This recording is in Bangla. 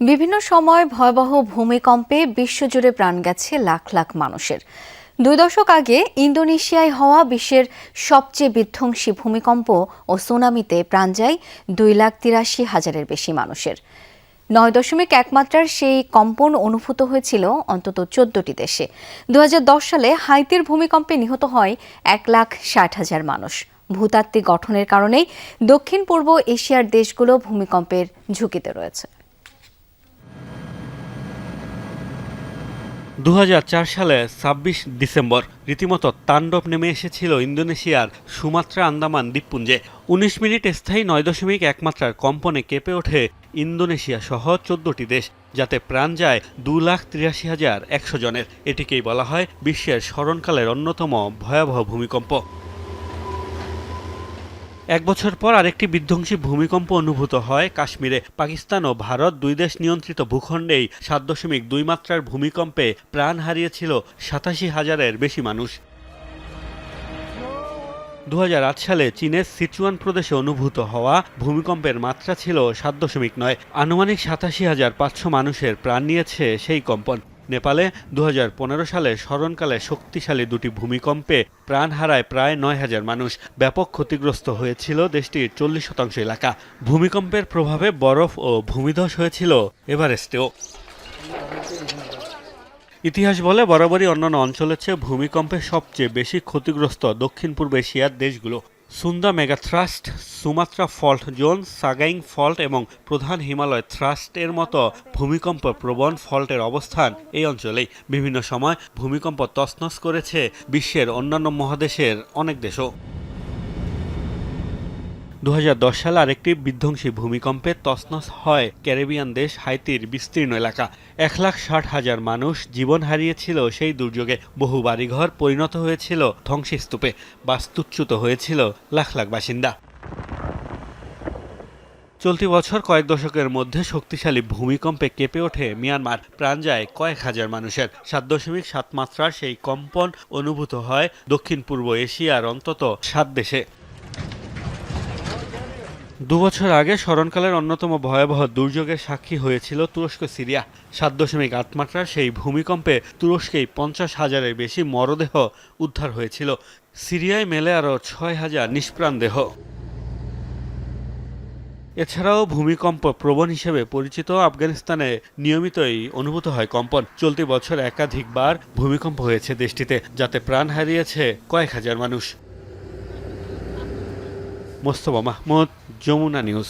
বিভিন্ন সময় ভয়াবহ ভূমিকম্পে বিশ্বজুড়ে প্রাণ গেছে লাখ লাখ মানুষের। দুই দশক আগে ইন্দোনেশিয়ায় হওয়া বিশ্বের সবচেয়ে বিধ্বংসী ভূমিকম্প ও সুনামিতে প্রাণ যায় দুই লাখ তিরাশি হাজারের বেশি মানুষের। নয় দশমিক এক মাত্রার সেই কম্পন অনুভূত হয়েছিল অন্তত চোদ্দটি দেশে। দু হাজার দশ সালে হাইতির ভূমিকম্পে নিহত হয় এক লাখ ষাট হাজার মানুষ। ভূতাত্ত্বিক গঠনের কারণেই দক্ষিণ পূর্ব এশিয়ার দেশগুলো ভূমিকম্পের ঝুঁকিতে রয়েছে। দু হাজার চার সালে ছাব্বিশ ডিসেম্বর রীতিমতো তাণ্ডব নেমে এসেছিল ইন্দোনেশিয়ার সুমাত্রা আন্দামান দ্বীপপুঞ্জে। উনিশ মিনিট স্থায়ী নয় দশমিক একমাত্রার কম্পনে কেঁপে ওঠে ইন্দোনেশিয়া সহ চোদ্দটি দেশ, যাতে প্রাণ যায় দু লাখ তিরাশি হাজার একশো জনের। এটিকেই বলা হয় বিশ্বের স্মরণকালের অন্যতম ভয়াবহ ভূমিকম্প। এক বছর পর আরেকটি বিধ্বংসী ভূমিকম্প অনুভূত হয় কাশ্মীরে। পাকিস্তান ও ভারত দুই দেশ নিয়ন্ত্রিত ভূখণ্ডেই সাত দশমিক দুই মাত্রার ভূমিকম্পে প্রাণ হারিয়েছিল সাতাশি হাজারের বেশি মানুষ। দু হাজার আট সালে চীনের সিচুয়ান প্রদেশে অনুভূত হওয়া ভূমিকম্পের মাত্রা ছিল সাত দশমিক নয়। আনুমানিক সাতাশি হাজার পাঁচশো মানুষের প্রাণ নিয়েছে সেই কম্পন। নেপালে দু হাজার পনেরো সালে স্মরণকালে শক্তিশালী দুটি ভূমিকম্পে প্রাণ হারায় প্রায় নয় হাজার মানুষ। ব্যাপক ক্ষতিগ্রস্ত হয়েছিল দেশটির চল্লিশ শতাংশ এলাকা। ভূমিকম্পের প্রভাবে বরফ ও ভূমিধস হয়েছিল এভারেস্টেও। ইতিহাস বলে বরাবরই অন্যান্য অঞ্চলের চেয়ে ভূমিকম্পে সবচেয়ে বেশি ক্ষতিগ্রস্ত দক্ষিণ পূর্ব এশিয়ার দেশগুলো। Sunda megathrust Sumatra fault zone, Sagaing fault এবং প্রধান হিমালয় থ্রাস্টের মতো ভূমিকম্প প্রবণ ফল্টের অবস্থান এই অঞ্চলেই। বিভিন্ন সময় ভূমিকম্প তছনছ করেছে বিশ্বের অন্যান্য মহাদেশের অনেক দেশও। দু সালে আরেকটি বিধ্বংসী ভূমিকম্পে তসনস হয় ক্যারিবিয়ান দেশ হাইতির বিস্তীর্ণ এলাকা। এক লাখ ষাট হাজার মানুষ জীবন হারিয়েছিল সেই দুর্যোগে। বহু বাড়িঘর পরিণত হয়েছিল ধ্বংসস্তূপে। বাস্তুচ্যুত হয়েছিল লাখ লাখ বাসিন্দা। চলতি বছর কয়েক দশকের মধ্যে শক্তিশালী ভূমিকম্পে কেঁপে ওঠে মিয়ানমার। প্রাণ যায় কয়েক হাজার মানুষের। সাত দশমিক সাত মাত্রার সেই কম্পন অনুভূত হয় দক্ষিণ পূর্ব এশিয়ার অন্তত সাত দেশে। দুবছর আগে স্মরণকালের অন্যতম ভয়াবহ দুর্যোগের সাক্ষী হয়েছিল তুরস্ক, সিরিয়া। সাত দশমিক আট মাত্রার সেই ভূমিকম্পে তুরস্কেই পঞ্চাশ হাজারের বেশি মরদেহ উদ্ধার হয়েছিল। সিরিয়ায় মেলে আরও ছয় হাজার নিষ্প্রাণ দেহ। এছাড়াও ভূমিকম্প প্রবণ হিসেবে পরিচিত আফগানিস্তানে নিয়মিতই অনুভূত হয় কম্পন। চলতি বছর একাধিকবার ভূমিকম্প হয়েছে দেশটিতে, যাতে প্রাণ হারিয়েছে কয়েক হাজার মানুষ। মোস্তফা মাহমুদ যমুনা নিউজ